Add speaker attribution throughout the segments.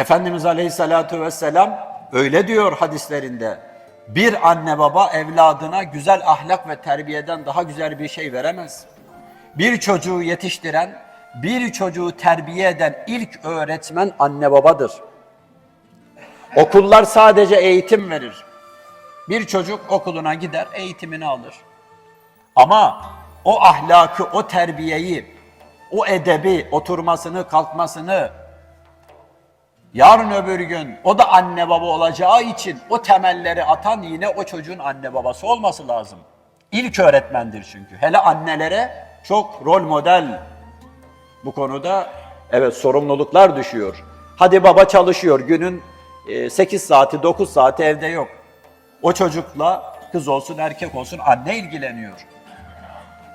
Speaker 1: Efendimiz Aleyhisselatü Vesselam öyle diyor hadislerinde. Bir anne baba evladına güzel ahlak ve terbiyeden daha güzel bir şey veremez. Bir çocuğu yetiştiren, bir çocuğu terbiye eden ilk öğretmen anne babadır. Okullar sadece eğitim verir. Bir çocuk okuluna gider, eğitimini alır. Ama o ahlakı, o terbiyeyi, o edebi, oturmasını, kalkmasını, yarın öbür gün o da anne baba olacağı için o temelleri atan yine o çocuğun anne babası olması lazım. İlk öğretmendir çünkü. Hele annelere çok rol model bu konuda evet sorumluluklar düşüyor. Hadi baba çalışıyor günün 8 saati 9 saati evde yok. O çocukla kız olsun erkek olsun anne ilgileniyor.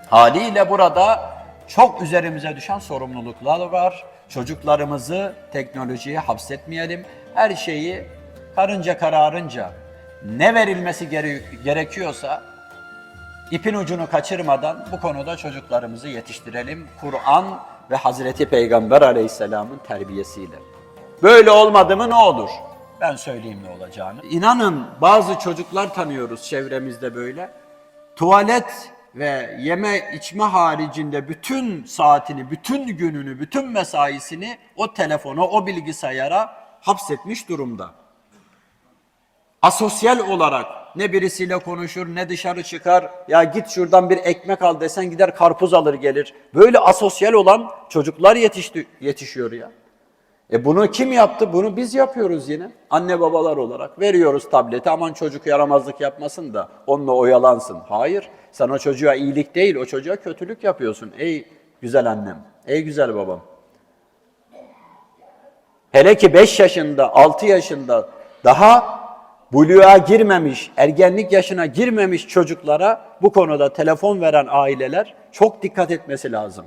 Speaker 1: Haliyle burada çok üzerimize düşen sorumluluklar var. Çocuklarımızı teknolojiye hapsetmeyelim. Her şeyi karınca kararınca ne verilmesi gere- gerekiyorsa ipin ucunu kaçırmadan bu konuda çocuklarımızı yetiştirelim. Kur'an ve Hazreti Peygamber Aleyhisselam'ın terbiyesiyle. Böyle olmadı mı ne olur? Ben söyleyeyim ne olacağını. İnanın bazı çocuklar tanıyoruz çevremizde böyle. Tuvalet ve yeme içme haricinde bütün saatini, bütün gününü, bütün mesaisini o telefona, o bilgisayara hapsetmiş durumda asosyal olarak ne birisiyle konuşur ne dışarı çıkar. Ya git şuradan bir ekmek al desen gider karpuz alır gelir. Böyle asosyal olan çocuklar yetişti, yetişiyor ya. E bunu kim yaptı? Bunu biz yapıyoruz yine. Anne babalar olarak veriyoruz tableti. Aman çocuk yaramazlık yapmasın da onunla oyalansın. Hayır. Sen o çocuğa iyilik değil, o çocuğa kötülük yapıyorsun. Ey güzel annem, ey güzel babam. Hele ki 5 yaşında, 6 yaşında daha buluğa girmemiş, ergenlik yaşına girmemiş çocuklara bu konuda telefon veren aileler çok dikkat etmesi lazım.